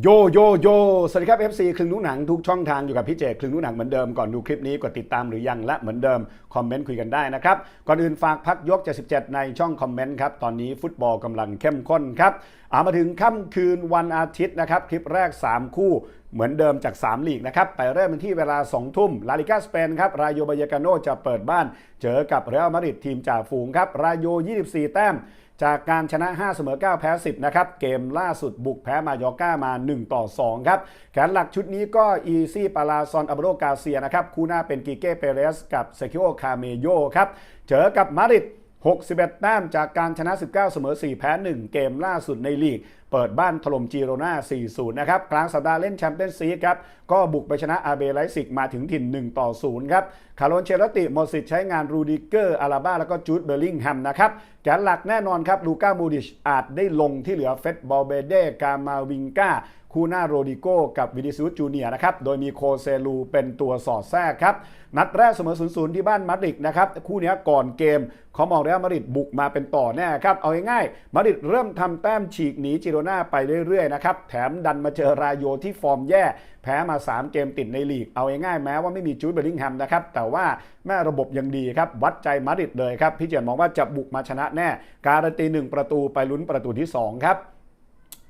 โยโยโยสวัสดีครับ FC คลึงนุหนังทุกช่องทางอยู่กับพี่เจคลึงนุหนังเหมือนเดิมก่อนดูคลิปนี้กดติดตามหรือยังและเหมือนเดิม คอมเมนต์คุยกันได้นะครับ ก่อนอื่นฝากพักยก 77 ในช่องคอมเมนต์ครับ ตอนนี้ฟุตบอลกำลังเข้มข้นครับอามาถึงค่ำคืนวันอาทิตย์นะครับ คลิปแรก 3 คู่ เหมือนเดิมจาก 3 ลีกนะครับ ไปเริ่มกันที่เวลา 2 ทุ่มลาลิกาสเปนครับ รายโยบายกาโนจะเปิดบ้านเจอกับเรอัลมาดริดทีมจ่าฝูงครับ รายโย 24 แต้ม จากการชนะ 5 เสมอ 9 แพ้ 10 นะครับ เกมล่าสุดบุกแพ้มายอก้ามา 1 ต่อ 2 ครับ แขนหลักชุดนี้ก็อีซี่ปาลาซอนอับโรกาเซียนะครับ คู่หน้าเป็นกิเก้เปเรสกับเซคิโอคาเมโยครับ เจอกับมาดริด 61 แต้มจากการชนะ 19 เสมอ 4 แพ้ 1 เกมล่าสุดในลีก เปิดบ้านถล่มจีโรนา4-0 นะครับ กลางสัปดาห์เล่นแชมเปี้ยนส์ลีครับ ก็บุกไปชนะอาเบไลซิกมาถึงถิ่น 1 ต่อ 0 ครับ คาร์โลนเชลติหมดสิทธิ์ใช้งานรูดิเกอร์ อาราบ้า แล้วก็จูดเบลลิงแฮมนะครับแกนหลักแน่นอนครับ ลูก้ามูดิชอาจได้ลงที่เหลือเฟสบอลเบเดกามาวิงกา คู่หน้าโรดิโกกับวินิซูสจูเนียนะครับ โดยมีโคเซลูเป็นตัวสอดแทรกครับ นัดแรกเสมอ0-0ที่บ้านมาดริดนะครับ คู่นี้ก่อนเกมเขามองแล้วมาดริดบุกมาเป็นต่อแน่ครับ เอาง่ายๆมาดริดเริ่มทำแต้มฉีกหนีจิโรนาไปเรื่อยๆนะครับ แถมดันมาเจอรายโยที่ฟอร์มแย่แพ้มา 3 เกมติดในลีก เอาง่ายๆแม้ว่าไม่มีจูดเบลลิงแฮมนะครับ แต่ว่าแม่ระบบยังดีครับ วัดใจมาดริดเลยครับ พี่เจยนมองว่าจะบุกมาชนะแน่ การันตีหนึ่งประตูไปลุ้นประตูที่สองครับ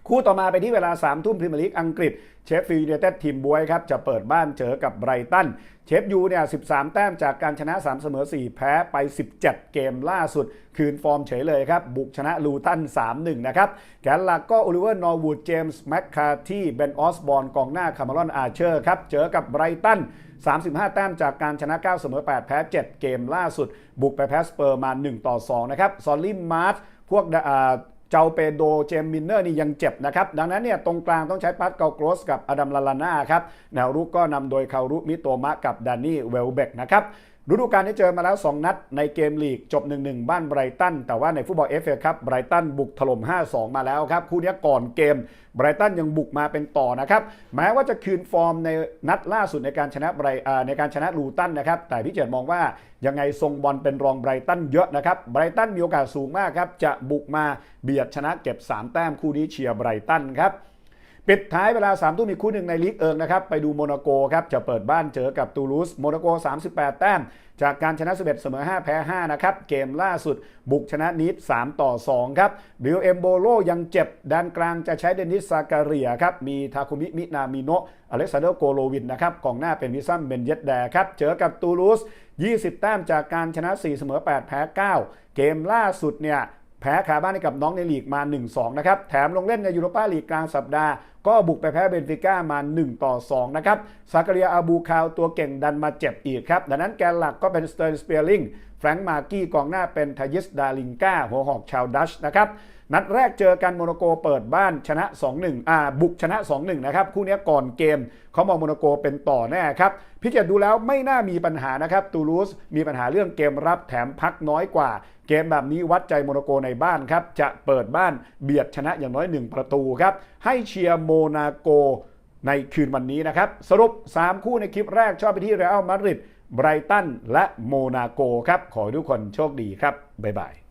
คู่ต่อมาไปที่เวลา3ทุ่มพรีเมียร์ลีกอังกฤษเชฟฟิลด์ยูไนเต็ดทีมบวยครับ จะเปิดบ้านเจอกับไบรตัน เชฟยูเนี่ย 13 แต้มจากการชนะ 3 เสมอ 4 แพ้ไป 17 เกมล่าสุด คืนฟอร์มเฉยเลยครับ บุกชนะลูตัน 3-1 นะครับ แกนหลักก็โอลิเวอร์ นอร์วูด เจมส์ แมคคาที่ เบนออสบอร์นกองหน้า คาร์มารอน อาร์เชอร์ ครับ เจอกับไบรตัน 35 แต้มจากการชนะ 9 เสมอ 8 แพ้ 7 เกมล่าสุด บุกไปแพ้สเปอร์มา 1 ต่อ 2 นะครับ ซอลลี่มาร์พวกอ่า เจ้าเปโดเจมมินเนอร์นี่ยังเจ็บนะครับ ดังนั้นเนี่ยตรงกลางต้องใช้ปัสเกาโกรสกับอดัมลาลาน่าครับแนวรุกก็นำโดยคารุมิโตมะกับดานี่เวลเบกนะครับ ฤดูกาลที่เจอมาแล้ว 2 นัดในเกมลีกจบ 1-1 บ้านไบรตัน แต่ว่าในฟุตบอลเอฟเอครับไบรตันบุกถล่ม 5-2 มาแล้วครับ คู่นี้ก่อนเกมไบรตันยังบุกมาเป็นต่อนะครับ แม้ว่าจะคืนฟอร์มในนัดล่าสุดในการชนะไบรในการชนะลูตันนะครับ แต่พี่เจิดมองว่ายังไงทรงบอลเป็นรองไบรตันเยอะนะครับไบรตันมีโอกาสสูงมากครับจะบุกมาเบียดชนะเก็บ 3 แต้มคู่นี้เชียร์ไบรตันครับ ปิดท้ายเวลา3ามทุ่มอีกคู่หนึ่งในลีกเอิงนะครับ ไปดูโมนาโกครับจะเปิดบ้านเจอกับตูลูสโมนาโก 38 แต้ม จากการชนะ 11 เสมอ 5 แพ้ 5 นะครับ เกมล่าสุดบุกชนะนิด3ต่อ 2 ครับบิลเอมโบโลยังเจ็บด้านกลางจะใช้เดนิสซาการียครับ มีทาคุมิ มินามิโนะอเล็กซานเดอร์โกโลวินนะครับกองหน้าเป็นวิซัมเบนเยตแดครับเจอกับตูลูส 20 แต้มจากการชนะ 4 เสมอ 8 แพ้ 9 เกมล่าสุดเนี่ยแพ้คาบ้านให้กับน้องในลีกมา 1-2 นะครับแถมลงเล่นในยูโรปาลีกกลางสัปดาห์ ก็บุกไปแพ้เบนฟิก้ามา 1 ต่อ 2 นะครับซาการียอาบูคาวตัวเก่งดันมาเจ็บอีกครับ ดังนั้นแกนหลักก็เป็นสเตอร์นสเปียริงแฟรงค์มากี้กองหน้าเป็นทายิสดาลิงกาหัวหอกชาวดัชนะครับนัดแรกเจอกันโมนโกเปิดบ้านชนะ 2-1อ่าบุกชนะ 2-1 นะครับ คู่นี้ก่อนเกมเขามองโมนโกเป็นต่อแน่ครับพี่เจดดูแล้วไม่น่ามีปัญหานะครับตูลูสมีปัญหาเรื่องเกมรับแถมพักน้อยกว่า เกมแบบนี้วัดใจโมนโกในบ้านครับ จะเปิดบ้านเบียดชนะอย่างน้อย 1 ประตูครับ ให้เชียร์โมนาโกในคืนวันนี้นะครับ สรุป 3 คู่ในคลิปแรกชอบไปที่เรอัลมาดริดไบรตันและโมนาโกครับ ขอให้ทุกคนโชคดีครับ บ๊ายบาย